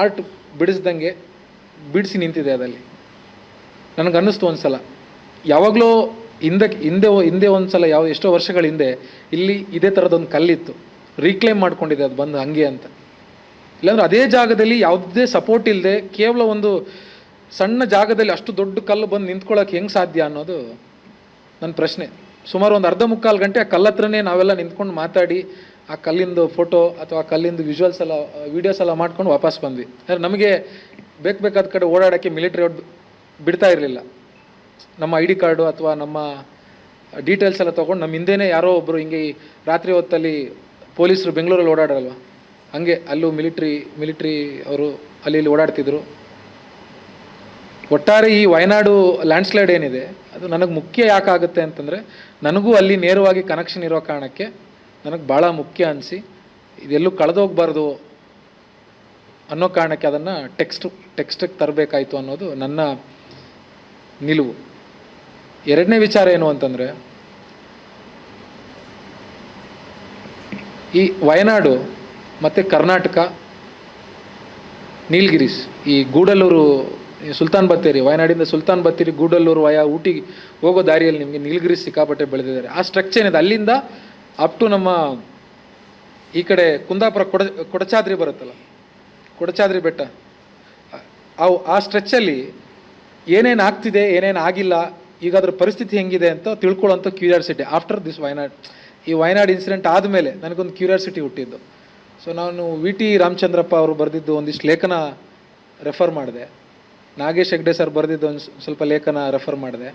ಆರ್ಟ್ ಬಿಡಿಸ್ದಂಗೆ ಬಿಡಿಸಿ ನಿಂತಿದೆ ಅದರಲ್ಲಿ. ನನಗೆ ಅನ್ನಿಸ್ತು ಒಂದು ಸಲ ಯಾವಾಗಲೂ ಹಿಂದೆ ಹಿಂದೆ ಹಿಂದೆ ಒಂದು ಸಲ ಯಾವ ಎಷ್ಟೋ ವರ್ಷಗಳ ಹಿಂದೆ ಇಲ್ಲಿ ಇದೇ ಥರದೊಂದು ಕಲ್ಲಿತ್ತು. ರೀಕ್ಲೇಮ್ ಮಾಡ್ಕೊಂಡಿದೆ ಅದು ಬಂದು ಹಂಗೆ ಅಂತ. ಇಲ್ಲಾಂದ್ರೆ ಅದೇ ಜಾಗದಲ್ಲಿ ಯಾವುದೇ ಸಪೋರ್ಟ್ ಇಲ್ಲದೆ ಕೇವಲ ಒಂದು ಸಣ್ಣ ಜಾಗದಲ್ಲಿ ಅಷ್ಟು ದೊಡ್ಡ ಕಲ್ಲು ಬಂದು ನಿಂತ್ಕೊಳ್ಳೋಕೆ ಹೆಂಗೆ ಸಾಧ್ಯ ಅನ್ನೋದು ನನ್ನ ಪ್ರಶ್ನೆ. ಸುಮಾರು ಒಂದು ಅರ್ಧ ಮುಕ್ಕಾಲು ಗಂಟೆ ಆ ಕಲ್ಲ ಹತ್ರನೇ ನಾವೆಲ್ಲ ನಿಂತ್ಕೊಂಡು ಮಾತಾಡಿ ಆ ಕಲ್ಲಿಂದು ಫೋಟೋ ಅಥವಾ ಕಲ್ಲಿಂದು ವಿಜುವಲ್ಸ್ ಎಲ್ಲ ವೀಡಿಯೋಸ್ ಎಲ್ಲ ಮಾಡ್ಕೊಂಡು ವಾಪಸ್ ಬಂದ್ವಿ. ಅಂದರೆ ನಮಗೆ ಬೇಕು ಬೇಕಾದ ಕಡೆ ಓಡಾಡೋಕ್ಕೆ ಮಿಲಿಟ್ರಿ ಬಿಡ್ತಾ ಇರಲಿಲ್ಲ. ನಮ್ಮ ಐ ಡಿ ಕಾರ್ಡು ಅಥವಾ ನಮ್ಮ ಡೀಟೇಲ್ಸ್ ಎಲ್ಲ ತೊಗೊಂಡು ನಮ್ಮ ಹಿಂದೆನೇ ಯಾರೋ ಒಬ್ಬರು ಹಿಂಗೆ ರಾತ್ರಿ ಹೊತ್ತಲ್ಲಿ ಪೊಲೀಸರು ಬೆಂಗಳೂರಲ್ಲಿ ಓಡಾಡಲ್ವ ಹಂಗೆ ಅಲ್ಲೂ ಮಿಲಿಟ್ರಿ ಮಿಲಿಟ್ರಿ ಅವರು ಅಲ್ಲಿ ಇಲ್ಲಿ ಓಡಾಡ್ತಿದ್ರು. ಒಟ್ಟಾರೆ ಈ ವಯನಾಡು ಲ್ಯಾಂಡ್ಸ್ಲೈಡ್ ಏನಿದೆ, ಅದು ನನಗೆ ಮುಖ್ಯ ಯಾಕಾಗುತ್ತೆ ಅಂತಂದರೆ, ನನಗೂ ಅಲ್ಲಿ ನೇರವಾಗಿ ಕನೆಕ್ಷನ್ ಇರೋ ಕಾರಣಕ್ಕೆ ನನಗೆ ಭಾಳ ಮುಖ್ಯ ಅನಿಸಿ, ಇದೆಲ್ಲೂ ಕಳೆದೋಗ್ಬಾರ್ದು ಅನ್ನೋ ಕಾರಣಕ್ಕೆ ಅದನ್ನು ಟೆಕ್ಸ್ಟ್ ಟೆಕ್ಸ್ಟಿಗೆ ತರಬೇಕಾಯಿತು ಅನ್ನೋದು ನನ್ನ ನಿಲುವು. ಎರಡನೇ ವಿಚಾರ ಏನು ಅಂತಂದರೆ, ಈ ವಯನಾಡು ಮತ್ತು ಕರ್ನಾಟಕ, ನೀಲಗಿರೀಸ್, ಈ ಗೂಡಲ್ಲೂರು ಸುಲ್ತಾನ್ ಬತ್ತೇರಿ, ವಯನಾಡಿಂದ ಸುಲ್ತಾನ್ ಬತ್ತೇರಿ, ಗೂಡಲ್ಲೂರು ವಯಾ ಊಟಿ ಹೋಗೋ ದಾರಿಯಲ್ಲಿ ನಿಮಗೆ ನೀಲಗಿರೀಸ್, ಸಿಕ್ಕಾಪಟ್ಟೆ ಬೆಳೆದಿದ್ದಾರೆ. ಆ ಸ್ಟ್ರಕ್ಚರ್ ಏನಿದೆ? ಅಲ್ಲಿಂದ ಅಪ್ ಟು ನಮ್ಮ ಈ ಕಡೆ ಕುಂದಾಪುರ ಕೊಡ, ಕೊಡಚಾದ್ರಿ ಬರುತ್ತಲ್ಲ? ಕೊಡಚಾದ್ರಿ ಬೆಟ್ಟ. ಅವು ಆ ಸ್ಟ್ರೆಚ್ಚಲ್ಲಿ ಏನೇನು ಆಗ್ತಿದೆ, ಏನೇನು ಆಗಿಲ್ಲ ಈಗ ಅದ್ರ ಪರಿಸ್ಥಿತಿ ಹೆಂಗಿದೆ ಅಂತ ತಿಳ್ಕೊಳ್ಳೋಂಥ ಕ್ಯೂರಿಯಾಸಿಟಿ ಆಫ್ಟರ್ ದಿಸ್ ವಯನಾಡ್, ಈ ವಯನಾಡ್ ಇನ್ಸಿಡೆಂಟ್ ಆದಮೇಲೆ ನನಗೊಂದು ಕ್ಯೂರಿಯಾಸಿಟಿ ಹುಟ್ಟಿದ್ದು. ಸೊ ನಾನು ವಿ ಟಿ ರಾಮಚಂದ್ರಪ್ಪ ಅವರು ಬರೆದಿದ್ದು ಒಂದಿಷ್ಟು ಲೇಖನ ರೆಫರ್ ಮಾಡಿದೆ. ನಾಗೇಶ್ ಹೆಗ್ಡೆ ಸರ್ ಬರೆದಿದ್ದು ಒಂದು ಸ್ವಲ್ಪ ಲೇಖನ ರೆಫರ್ ಮಾಡಿದೆ.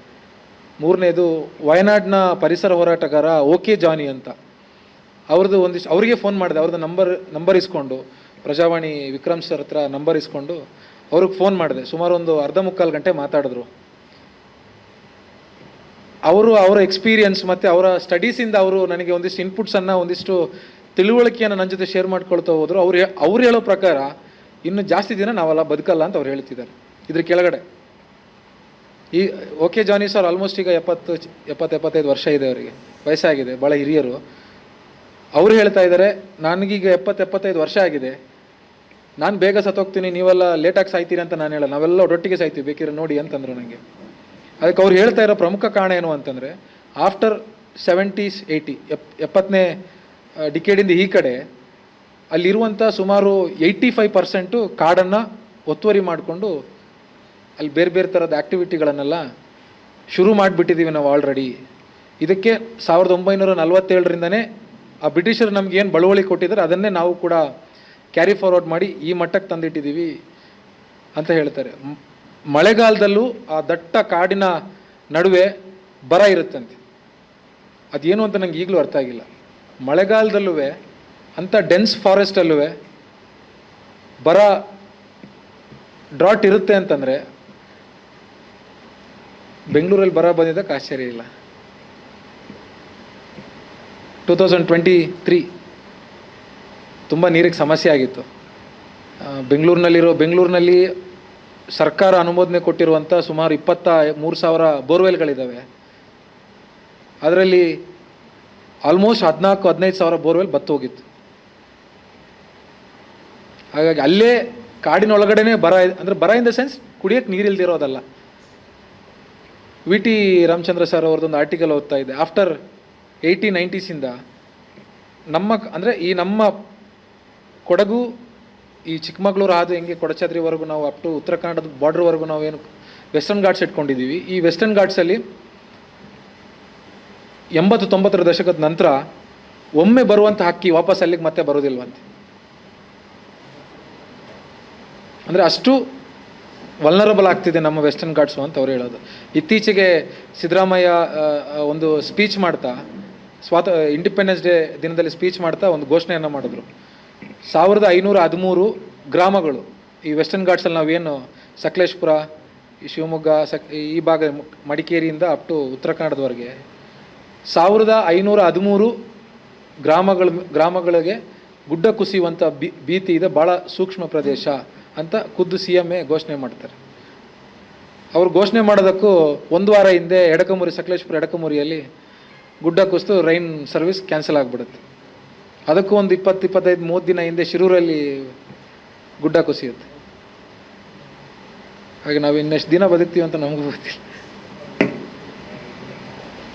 ಮೂರನೇದು, ವಯನಾಡ್ನ ಪರಿಸರ ಹೋರಾಟಗಾರ ಓಕೆ ಜಾನಿ ಅಂತ. ಅವ್ರದ್ದು ಒಂದಿಷ್ಟು, ಅವರಿಗೆ ಫೋನ್ ಮಾಡಿದೆ. ಅವ್ರದ್ದು ನಂಬರ್ ನಂಬರ್ ಇಸ್ಕೊಂಡು, ಪ್ರಜಾವಾಣಿ ವಿಕ್ರಮ್ ಸರ್ ಹತ್ರ ನಂಬರ್ ಇಸ್ಕೊಂಡು, ಅವ್ರಿಗೆ ಫೋನ್ ಮಾಡಿದೆ. ಸುಮಾರು ಒಂದು ಅರ್ಧ ಮುಕ್ಕಾಲು ಗಂಟೆ ಮಾತಾಡಿದ್ರು. ಅವರು ಅವರ ಎಕ್ಸ್ಪೀರಿಯನ್ಸ್ ಮತ್ತು ಅವರ ಸ್ಟಡೀಸಿಂದ ಅವರು ನನಗೆ ಒಂದಿಷ್ಟು ಇನ್ಪುಟ್ಸನ್ನು ಒಂದಿಷ್ಟು ತಿಳುವಳಿಕೆಯನ್ನು ನನ್ನ ಜೊತೆ ಶೇರ್ ಮಾಡ್ಕೊಳ್ತಾ ಹೋದರು. ಅವ್ರು ಅವ್ರು ಹೇಳೋ ಪ್ರಕಾರ ಇನ್ನು ಜಾಸ್ತಿ ದಿನ ನಾವೆಲ್ಲ ಬದುಕಲ್ಲ ಅಂತ ಅವ್ರು ಹೇಳ್ತಿದ್ದಾರೆ. ಇದ್ರ ಕೆಳಗಡೆ. ಈ, ಓಕೆ ಜಾನಿ ಸರ್ ಆಲ್ಮೋಸ್ಟ್ ಈಗ ಎಪ್ಪತ್ತು ಎಪ್ಪತ್ತು, ಎಪ್ಪತ್ತೈದು ವರ್ಷ ಇದೆ ಅವರಿಗೆ. ವಯಸ್ಸಾಗಿದೆ ಭಾಳ ಹಿರಿಯರು. ಅವರು ಹೇಳ್ತಾ ಇದ್ದಾರೆ, ನನಗೀಗ ಎಪ್ಪತ್ತು, ಎಪ್ಪತ್ತೈದು ವರ್ಷ ಆಗಿದೆ. ನಾನು ಬೇಗ ಸತ್ತೋಗ್ತೀನಿ, ನೀವೆಲ್ಲ ಲೇಟಾಗಿ ಸಾಯ್ತೀರಿ ಅಂತ ನಾನು ಹೇಳಲ್ಲ. ನಾವೆಲ್ಲ ಒಟ್ಟೊಟ್ಟಿಗೆ ಸಾಯ್ತೀವಿ, ಬೇಕಿದ್ರೆ ನೋಡಿ ಅಂತಂದ್ರು ನನಗೆ ಅದಕ್ಕೆ ಅವ್ರು ಹೇಳ್ತಾ ಇರೋ ಪ್ರಮುಖ ಕಾರಣ ಏನು ಅಂತಂದರೆ ಆಫ್ಟರ್ ಸೆವೆಂಟೀಸ್ ಏಯ್ಟಿ ಎಪ್ ಎಪ್ಪತ್ತನೇ ಡಿಕೇಡಿಂದ ಈ ಕಡೆ ಅಲ್ಲಿರುವಂಥ ಸುಮಾರು ಏಯ್ಟಿ ಫೈವ್ ಪರ್ಸೆಂಟು ಕಾಡನ್ನು ಒತ್ತುವರಿ ಮಾಡಿಕೊಂಡು ಅಲ್ಲಿ ಬೇರೆ ಬೇರೆ ಥರದ ಆ್ಯಕ್ಟಿವಿಟಿಗಳನ್ನೆಲ್ಲ ಶುರು ಮಾಡಿಬಿಟ್ಟಿದ್ದೀವಿ ನಾವು ಆಲ್ರೆಡಿ ಇದಕ್ಕೆ ಸಾವಿರದ ಒಂಬೈನೂರ ನಲವತ್ತೇಳರಿಂದನೇ ಆ ಬ್ರಿಟಿಷರು ನಮ್ಗೆ ಏನು ಬಳುವಳಿ ಕೊಟ್ಟಿದ್ದಾರೆ ಅದನ್ನೇ ನಾವು ಕೂಡ ಕ್ಯಾರಿ ಫಾರ್ವರ್ಡ್ ಮಾಡಿ ಈ ಮಟ್ಟಕ್ಕೆ ತಂದಿಟ್ಟಿದ್ದೀವಿ ಅಂತ ಹೇಳ್ತಾರೆ. ಮಳೆಗಾಲದಲ್ಲೂ ಆ ದಟ್ಟ ಕಾಡಿನ ನಡುವೆ ಬರ ಇರುತ್ತಂತೆ. ಅದೇನು ಅಂತ ನಂಗೆ ಈಗಲೂ ಅರ್ಥ ಆಗಿಲ್ಲ. ಮಳೆಗಾಲದಲ್ಲೂ ಅಂಥ ಡೆನ್ಸ್ ಫಾರೆಸ್ಟಲ್ಲೂ ಬರ ಡ್ರಾಟ್ ಇರುತ್ತೆ ಅಂತಂದರೆ ಬೆಂಗಳೂರಲ್ಲಿ ಬರ ಬಂದಿದ್ದಕ್ಕೆ ಆಶ್ಚರ್ಯ ಇಲ್ಲ. ಟೂ ತೌಸಂಡ್ ಟ್ವೆಂಟಿ ತ್ರೀ ತುಂಬ ನೀರಿಗೆ ಸಮಸ್ಯೆ ಆಗಿತ್ತು. ಬೆಂಗಳೂರಿನಲ್ಲಿರೋ, ಬೆಂಗಳೂರಿನಲ್ಲಿ ಸರ್ಕಾರ ಅನುಮೋದನೆ ಕೊಟ್ಟಿರುವಂಥ ಸುಮಾರು ಇಪ್ಪತ್ತ ಮೂರು ಸಾವಿರ ಬೋರ್ವೆಲ್ಗಳಿದ್ದಾವೆ. ಅದರಲ್ಲಿ ಆಲ್ಮೋಸ್ಟ್ ಹದಿನಾಲ್ಕು, ಹದಿನೈದು ಸಾವಿರ ಬೋರ್ವೆಲ್ ಬತ್ತು ಹೋಗಿತ್ತು ಹಾಗಾಗಿ ಅಲ್ಲೇ ಕಾಡಿನೊಳಗಡೆನೇ ಬರ, ಅಂದರೆ ಬರ ಇನ್ ದ ಸೆನ್ಸ್ ಕುಡಿಯೋಕ್ಕೆ ನೀರಿಲ್ದಿರೋದಲ್ಲ ವಿ ಟಿ ರಾಮಚಂದ್ರ ಸರ್ ಅವ್ರದ್ದೊಂದು ಆರ್ಟಿಕಲ್ ಓದ್ತಾ ಇದ್ದೆ ಆಫ್ಟರ್ ಏಯ್ಟಿ ನೈಂಟೀಸಿಂದ ನಮ್ಮ ಅಂದರೆ ಈ ನಮ್ಮ ಕೊಡಗು, ಈ ಚಿಕ್ಕಮಗಳೂರು ಆದ ಹೆಂಗೆ ಕೊಡಚಾದ್ರಿವರೆಗೂ ನಾವು ಅಪ್ ಟು ಉತ್ತರ ಕನ್ನಡದ ಬಾರ್ಡ್ರ್ವರೆಗೂ ನಾವು ಏನು ವೆಸ್ಟರ್ನ್ ಘಾಟ್ಸ್ ಇಟ್ಕೊಂಡಿದ್ದೀವಿ. ಈ ವೆಸ್ಟರ್ನ್ ಘಾಟ್ಸಲ್ಲಿ ಎಂಬತ್ತು ತೊಂಬತ್ತರ ದಶಕದ ನಂತರ ಒಮ್ಮೆ ಬರುವಂಥ ಹಕ್ಕಿ ವಾಪಸ್ ಅಲ್ಲಿಗೆ ಮತ್ತೆ ಬರೋದಿಲ್ವಂತೆ ಅಂದರೆ ಅಷ್ಟು ವಲ್ನರಬಲ್ ಆಗ್ತಿದೆ ನಮ್ಮ ವೆಸ್ಟರ್ನ್ ಘಾಟ್ಸು ಅಂತ ಅವ್ರು ಹೇಳೋದು. ಇತ್ತೀಚೆಗೆ ಸಿದ್ದರಾಮಯ್ಯ ಒಂದು ಸ್ಪೀಚ್ ಮಾಡ್ತಾ, ಸ್ವಾತ ಇಂಡಿಪೆಂಡೆನ್ಸ್ ಡೇ ದಿನದಲ್ಲಿ ಸ್ಪೀಚ್ ಮಾಡ್ತಾ ಒಂದು ಘೋಷಣೆಯನ್ನು ಮಾಡಿದ್ರು. ಸಾವಿರದ ಐನೂರ ಹದಿಮೂರು ಗ್ರಾಮಗಳು, ಈ ವೆಸ್ಟರ್ನ್ ಘಾಟ್ಸಲ್ಲಿ ನಾವೇನು ಸಕಲೇಶ್ಪುರ ಶಿವಮೊಗ್ಗ, ಸಕ್, ಈ ಭಾಗ ಮಡಿಕೇರಿಯಿಂದ ಅಪ್ ಟು ಉತ್ತರ ಕನ್ನಡದವರೆಗೆ ಸಾವಿರದ ಐನೂರ ಹದಿಮೂರು ಗ್ರಾಮಗಳ, ಗ್ರಾಮಗಳಿಗೆ ಗುಡ್ಡ ಕುಸಿಯುವಂಥ ಬಿ ಭೀತಿ ಇದೆ. ಭಾಳ ಸೂಕ್ಷ್ಮ ಪ್ರದೇಶ ಅಂತ ಖುದ್ದು ಸಿ ಎಂ ಎ ಘೋಷಣೆ ಮಾಡ್ತಾರೆ. ಅವ್ರು ಘೋಷಣೆ ಮಾಡೋದಕ್ಕೂ ಒಂದು ವಾರ ಹಿಂದೆ ಎಡಕಮುರಿ, ಸಕಲೇಶ್ಪುರ ಎಡಕಮುರಿಯಲ್ಲಿ ಗುಡ್ಡ ಕುಸಿದು ರೈನ್ ಸರ್ವಿಸ್ ಕ್ಯಾನ್ಸಲ್ ಆಗಿಬಿಡುತ್ತೆ. ಅದಕ್ಕೂ ಒಂದು ಇಪ್ಪತ್ತು, ಇಪ್ಪತ್ತೈದು, ಮೂವತ್ತು ದಿನ ಹಿಂದೆ ಶಿರೂರಲ್ಲಿ ಗುಡ್ಡ ಕುಸಿಯುತ್ತೆ. ಹಾಗೆ ನಾವು ಇನ್ನೆಷ್ಟು ದಿನ ಬದುಕ್ತೀವಿ ಅಂತ ನಮಗೂ ಗೊತ್ತಿಲ್ಲ.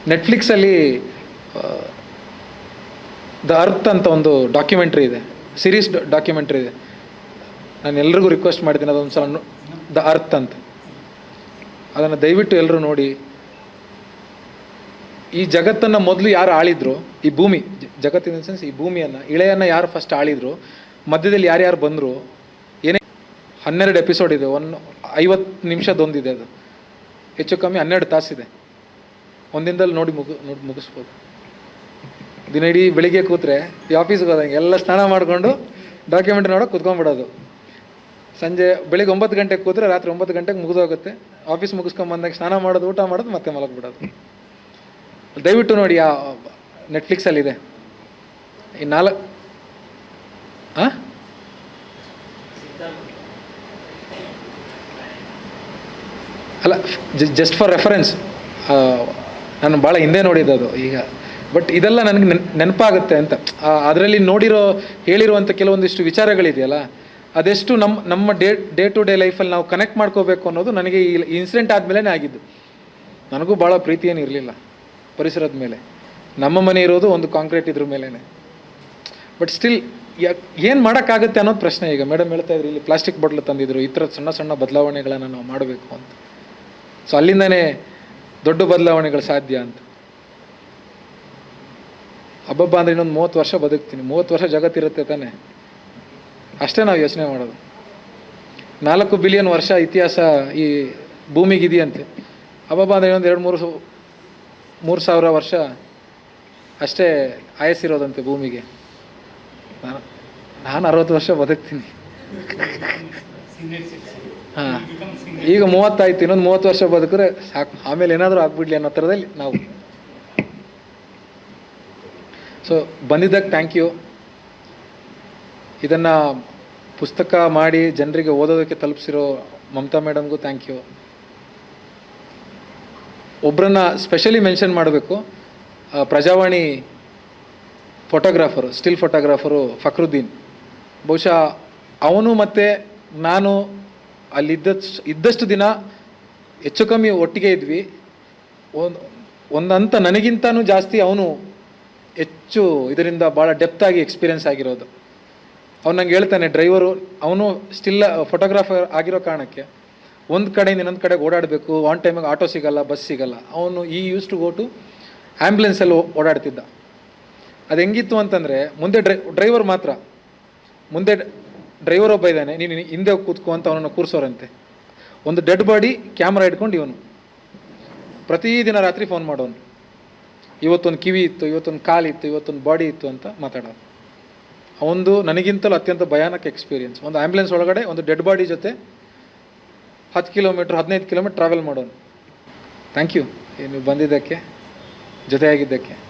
ನೆಟ್ಫ್ಲಿಕ್ಸಲ್ಲಿ ದ ಅರ್ತ್ ಅಂತ ಒಂದು ಡಾಕ್ಯುಮೆಂಟ್ರಿ ಇದೆ. ಸಿರೀಸ್ ಡಾಕ್ಯುಮೆಂಟ್ರಿ ಇದೆ. ನಾನು ಎಲ್ರಿಗೂ ರಿಕ್ವೆಸ್ಟ್ ಮಾಡ್ತೀನಿ ಅದೊಂದು ಸಲ ದ ಅರ್ತ್ ಅಂತ. ಅದನ್ನು ದಯವಿಟ್ಟು ಎಲ್ಲರೂ ನೋಡಿ. ಈ ಜಗತ್ತನ್ನು ಮೊದಲು ಯಾರು ಆಳಿದ್ರು, ಈ ಭೂಮಿ ಜಗತ್ತಿನ ಸೆನ್ಸ್ ಈ ಭೂಮಿಯನ್ನು, ಇಳೆಯನ್ನು ಯಾರು ಫಸ್ಟ್ ಆಳಿದ್ರು, ಮಧ್ಯದಲ್ಲಿ ಯಾರ್ಯಾರು ಬಂದರು, ಏನೇ ಹನ್ನೆರಡು ಎಪಿಸೋಡ್ ಇದೆ ಒನ್ ಐವತ್ತು ನಿಮಿಷದೊಂದಿದೆ ಅದು. ಹೆಚ್ಚು ಕಮ್ಮಿ ಹನ್ನೆರಡು ತಾಸಿದೆ. ಒಂದಿನದಲ್ಲಿ ನೋಡಿ ಮುಗ, ನೋಡಿ ಮುಗಿಸ್ಬೋದು. ದಿನ ಇಡೀ ಬೆಳಿಗ್ಗೆ ಕೂತ್ರೆ, ಈ ಆಫೀಸ್ಗೆ ಹೋದಂಗೆ ಎಲ್ಲ ಸ್ನಾನ ಮಾಡಿಕೊಂಡು ಡಾಕ್ಯುಮೆಂಟ್ ನೋಡೋಕೆ ಕುತ್ಕೊಂಡ್ಬಿಡೋದು. ಸಂಜೆ ಬೆಳಿಗ್ಗೆ ಒಂಬತ್ತು ಗಂಟೆಗೆ ಕೂತ್ರೆ ರಾತ್ರಿ ಒಂಬತ್ತು ಗಂಟೆಗೆ ಮುಗಿದೋಗುತ್ತೆ. ಆಫೀಸ್ ಮುಗಿಸ್ಕೊಂಬಂದಾಗ ಸ್ನಾನ ಮಾಡೋದು, ಊಟ ಮಾಡೋದು, ಮತ್ತೆ ಮಲಗಿಬಿಡೋದು. ದಯವಿಟ್ಟು ನೋಡಿ ಆ ನೆಟ್ಫ್ಲಿಕ್ಸಲ್ಲಿದೆ ಈ ನಾಲ್ಕು ಹಾಂ ಅಲ್ಲ ಜಸ್ಟ್ ಫಾರ್ ರೆಫರೆನ್ಸ್ ನಾನು ಭಾಳ ಹಿಂದೆ ನೋಡಿದ್ದು ಅದು ಈಗ. ಬಟ್ ಇದೆಲ್ಲ ನನಗೆ ನೆನ್, ನೆನಪಾಗುತ್ತೆ ಅಂತ. ಅದರಲ್ಲಿ ನೋಡಿರೋ, ಹೇಳಿರುವಂಥ ಕೆಲವೊಂದಿಷ್ಟು ವಿಚಾರಗಳಿದೆಯಲ್ಲ, ಅದೆಷ್ಟು ನಮ್ಮ ನಮ್ಮ ಡೇ ಡೇ ಟು ಡೇ ಲೈಫಲ್ಲಿ ನಾವು ಕನೆಕ್ಟ್ ಮಾಡ್ಕೋಬೇಕು ಅನ್ನೋದು ನನಗೆ ಈ ಇನ್ಸಿಡೆಂಟ್ ಆದಮೇಲೆ ಆಗಿದ್ದು. ನನಗೂ ಭಾಳ ಪ್ರೀತಿ ಏನು ಇರಲಿಲ್ಲ ಪರಿಸರದ ಮೇಲೆ. ನಮ್ಮ ಮನೆ ಇರೋದು ಒಂದು ಕಾಂಕ್ರೀಟ್ ಇದ್ರ ಮೇಲೇ ಬಟ್ ಸ್ಟಿಲ್ ಏನು ಮಾಡೋಕ್ಕಾಗುತ್ತೆ ಅನ್ನೋದು ಪ್ರಶ್ನೆ ಈಗ. ಮೇಡಮ್ ಹೇಳ್ತಾ ಇದ್ರು, ಇಲ್ಲಿ ಪ್ಲಾಸ್ಟಿಕ್ ಬಾಟ್ಲು ತಂದಿದ್ರು, ಈ ಥರದ ಸಣ್ಣ ಸಣ್ಣ ಬದಲಾವಣೆಗಳನ್ನು ನಾವು ಮಾಡಬೇಕು ಅಂತ. ಸೊ ಅಲ್ಲಿಂದನೇ ದೊಡ್ಡ ಬದಲಾವಣೆಗಳು ಸಾಧ್ಯ ಅಂತ. ಹಬ್ಬಬ್ಬ ಅಂದರೆ ಇನ್ನೊಂದು ಮೂವತ್ತು ವರ್ಷ ಬದುಕ್ತೀನಿ. ಮೂವತ್ತು ವರ್ಷ ಜಗತ್ತಿರುತ್ತೆ ತಾನೆ. ಅಷ್ಟೇ ನಾವು ಯೋಚನೆ ಮಾಡೋದು. ನಾಲ್ಕು ಬಿಲಿಯನ್ ವರ್ಷ ಇತಿಹಾಸ ಈ ಭೂಮಿಗಿದೆಯಂತೆ ಹಬ್ಬಬ್ಬ ಅಂದರೆ ಇನ್ನೊಂದು ಎರಡು ಮೂರು ಮೂರು ಸಾವಿರ ವರ್ಷ ಅಷ್ಟೇ ಆಯಸ್ಸಿರೋದಂತೆ ಭೂಮಿಗೆ. ನಾನು ನಾನು ಅರವತ್ತು ವರ್ಷ ಬದುಕ್ತೀನಿ. ಹಾಂ. ಈಗ ಮೂವತ್ತಾಯ್ತು, ಇನ್ನೊಂದು ಮೂವತ್ತು ವರ್ಷ ಬದುಕಿದ್ರೆ ಸಾಕು. ಆಮೇಲೆ ಏನಾದರೂ ಆಗ್ಬಿಡ್ಲಿ ಅನ್ನೋ ಥರದಲ್ಲಿ ನಾವು. ಸೊ ಬಂದಿದ್ದಕ್ಕೆ ಥ್ಯಾಂಕ್ ಯು ಇದನ್ನು ಪುಸ್ತಕ ಮಾಡಿ ಜನರಿಗೆ ಓದೋದಕ್ಕೆ ತಲುಪಿಸಿರೋ ಮಮತಾ ಮೇಡಮ್ಗೂ ಥ್ಯಾಂಕ್ ಯು ಒಬ್ಬರನ್ನ ಸ್ಪೆಷಲಿ ಮೆನ್ಷನ್ ಮಾಡಬೇಕು. Prajavani photographer still photographer Fakhruddin. ಬಹುಶಃ ಅವನು ಮತ್ತು ನಾನು ಅಲ್ಲಿದ್ದಷ್ಟು ಇದ್ದಷ್ಟು ದಿನ ಹೆಚ್ಚು ಕಮ್ಮಿ ಒಟ್ಟಿಗೆ ಇದ್ವಿ. ಒಂದು ಒಂದು ಹಂತ ನನಗಿಂತನೂ ಜಾಸ್ತಿ ಅವನು ಹೆಚ್ಚು ಇದರಿಂದ ಭಾಳ ಡೆಪ್ತಾಗಿ ಎಕ್ಸ್ಪೀರಿಯೆನ್ಸ್ ಆಗಿರೋದು. ಅವ್ನು ನಂಗೆ ಹೇಳ್ತಾನೆ ಡ್ರೈವರು ಅವನು ಸ್ಟಿಲ್ ಫೋಟೋಗ್ರಾಫರ್ ಆಗಿರೋ ಕಾರಣಕ್ಕೆ ಒಂದು ಕಡೆಯಿಂದ ಇನ್ನೊಂದು ಕಡೆಗೆ ಓಡಾಡಬೇಕು ಆನ್ ಟೈಮಿಗೆ ಆಟೋ ಸಿಗಲ್ಲ ಬಸ್ ಸಿಗಲ್ಲ. ಅವನು ಈ ಯೂಸ್ ಟು ಗೋ ಟು ಆ್ಯಂಬುಲೆನ್ಸಲ್ಲಿ ಓಡಾಡ್ತಿದ್ದ. ಅದು ಹೆಂಗಿತ್ತು ಅಂತಂದರೆ, ಮುಂದೆ ಡ್ರೈ ಡ್ರೈವರ್ ಮಾತ್ರ, ಮುಂದೆ ಡ್ರೈವರ್ ಒಬ್ಬ ಇದ್ದಾನೆ, ನೀನು ಹಿಂದೆ ಕೂತ್ಕೊ ಅಂತ ಅವನನ್ನು ಕೂರಿಸೋರಂತೆ. ಒಂದು ಡೆಡ್ ಬಾಡಿ, ಕ್ಯಾಮ್ರಾ ಇಟ್ಕೊಂಡು ಇವನು. ಪ್ರತಿದಿನ ರಾತ್ರಿ ಫೋನ್ ಮಾಡೋನು. ಇವತ್ತೊಂದು ಕಿವಿ ಇತ್ತು, ಇವತ್ತೊಂದು ಕಾಲಿತ್ತು ಇವತ್ತೊಂದು ಬಾಡಿ ಇತ್ತು ಅಂತ ಮಾತಾಡೋನು. ಅವನದು ನನಗಿಂತಲೂ ಅತ್ಯಂತ ಭಯಾನಕ ಎಕ್ಸ್ಪೀರಿಯನ್ಸ್. ಒಂದು ಆ್ಯಂಬುಲೆನ್ಸ್ ಒಳಗಡೆ ಒಂದು ಡೆಡ್ ಬಾಡಿ ಜೊತೆ ಹತ್ತು ಕಿಲೋಮೀಟ್ರ್, ಹದಿನೈದು ಕಿಲೋಮೀಟ್ರ್ ಟ್ರಾವೆಲ್ ಮಾಡೋನು. Thank you. ನೀವು ಬಂದಿದ್ದಕ್ಕೆ, ಜೊತೆಯಾಗಿದ್ದಕ್ಕೆ.